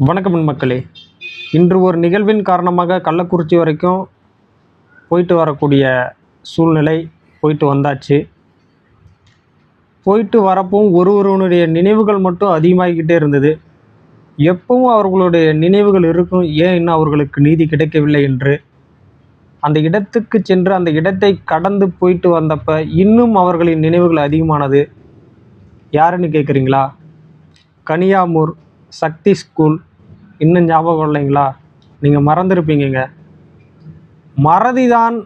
வணக்கம் மக்களே இன்று ஒரு நிகழ்வின் காரணமாக கள்ளக்குறிச்சி வரைக்கும் போயிட்டு வரக்கூடிய சூழ்நிலை போயிட்டு வந்தாச்சு. போயிட்டு வரப்பவும் ஒரு ஒருவனுடைய நினைவுகள் மட்டும் அதிகமாகிக்கிட்டே இருந்தது. எப்பவும் அவர்களுடைய நினைவுகள் இருக்கும். ஏன் இன்னும் அவர்களுக்கு நீதி கிடைக்கவில்லை என்று. அந்த இடத்துக்கு சென்று அந்த இடத்தை கடந்து போயிட்டு வந்தப்ப இன்னும் அவர்களின் நினைவுகள் அதிகமானது. யாருன்னு கேட்குறீங்களா? கனியாமூர் சக்தி ஸ்கூல் இன்னும் ஞாபகம் இல்லைங்களா நீங்கள் மறந்துருப்பீங்க மறதிதான்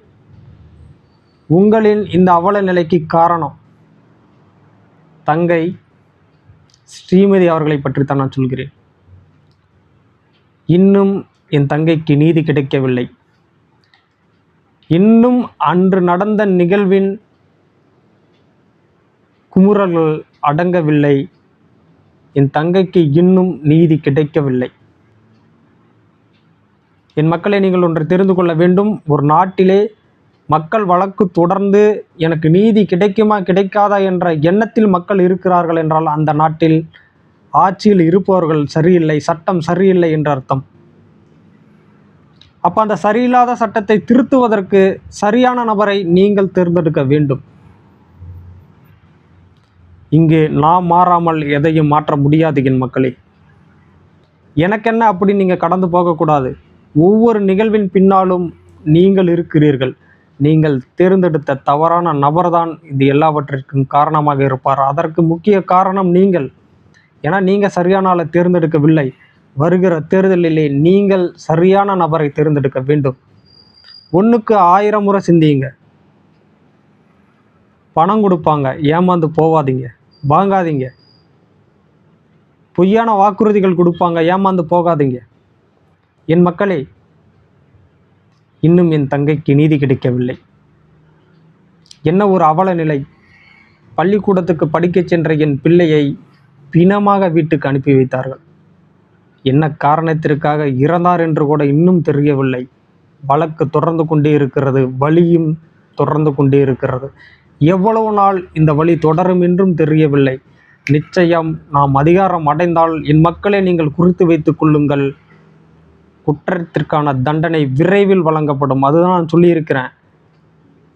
உங்களின் இந்த அவல நிலைக்கு காரணம். தங்கை ஸ்ரீமதி அவர்களை பற்றித்தான் நான் சொல்கிறேன். இன்னும் என் தங்கைக்கு நீதி கிடைக்கவில்லை. இன்னும் அன்று நடந்த நிகழ்வின் குமுறல்கள் அடங்கவில்லை. என் தங்கைக்கு இன்னும் நீதி கிடைக்கவில்லை. என் மக்களை நீங்கள் ஒன்று தெரிந்து கொள்ள வேண்டும். ஒரு நாட்டிலே மக்கள் வழக்கு தொடர்ந்து எனக்கு நீதி கிடைக்குமா கிடைக்காதா என்ற எண்ணத்தில் மக்கள் இருக்கிறார்கள் என்றால் அந்த நாட்டில் ஆட்சியில் இருப்பவர்கள் சரியில்லை சட்டம் சரியில்லை என்ற அர்த்தம். அப்போ அந்த சரியில்லாத சட்டத்தை திருத்துவதற்கு சரியான நபரை நீங்கள் தேர்ந்தெடுக்க வேண்டும். இங்கு நாம் மாறாமல் எதையும் மாற்ற முடியாது என் மக்களே. எனக்கென்ன அப்படி நீங்கள் கடந்து போகக்கூடாது? ஒவ்வொரு நிகழ்வின் பின்னாலும் நீங்கள் இருக்கிறீர்கள். நீங்கள் தேர்ந்தெடுத்த தவறான நபர்தான் இது எல்லாவற்றிற்கும் காரணமாக இருப்பார். அதற்கு முக்கிய காரணம் நீங்கள். ஏன்னா நீங்கள் சரியான ஆளை தேர்ந்தெடுக்கவில்லை. வருகிற தேர்தலிலே நீங்கள் சரியான நபரை தேர்ந்தெடுக்க வேண்டும். ஒன்றுக்கு ஆயிரம் முறை சிந்தியுங்க. பணம் கொடுப்பாங்க. ஏமாந்து போவாதீங்க வாங்காதீங்க. பொய்யான வாக்குறுதிகள் கொடுப்பாங்க. ஏமாந்து போகாதீங்க. என் மக்களே இன்னும் என் தங்கைக்கு நீதி கிடைக்கவில்லை. என்ன ஒரு அவல நிலை பள்ளிக்கூடத்துக்கு படிக்கச் சென்ற என் பிள்ளையை பிணமாக வீட்டுக்கு அனுப்பி வைத்தார்கள். என்ன காரணத்திற்காக இறந்தார் என்று கூட இன்னும் தெரியவில்லை. வழக்கு தொடர்ந்து கொண்டே இருக்கிறது வழியும் தொடர்ந்து கொண்டே இருக்கிறது. எவ்வளவு நாள் இந்த வழி தொடரும் என்றும் தெரியவில்லை. நிச்சயம் நாம் அதிகாரம் அடைந்தால் என் மக்களை நீங்கள் குறித்து வைத்துக் கொள்ளுங்கள். குற்றத்திற்கான தண்டனை விரைவில் வழங்கப்படும். அதுதான் நான் சொல்லியிருக்கிறேன்.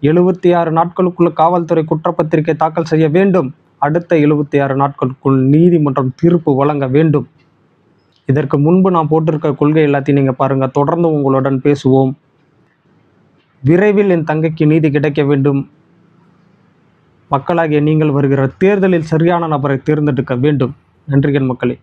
எழுபத்தி ஆறு நாட்களுக்குள்ள காவல்துறை குற்றப்பத்திரிகை தாக்கல் செய்ய வேண்டும். அடுத்த எழுபத்தி ஆறு நாட்களுக்குள் நீதிமன்றம் தீர்ப்பு வழங்க வேண்டும். இதற்கு முன்பு நான் போட்டிருக்க கொள்கை எல்லாத்தையும் நீங்கள் பாருங்கள் தொடர்ந்து உங்களுடன் பேசுவோம். விரைவில் என் தங்கைக்கு நீதி கிடைக்க வேண்டும். மக்களாகிய நீங்கள் வருகிற தேர்தலில் சரியான நபரை தேர்ந்தெடுக்க வேண்டும். நன்றிகள் மக்களே.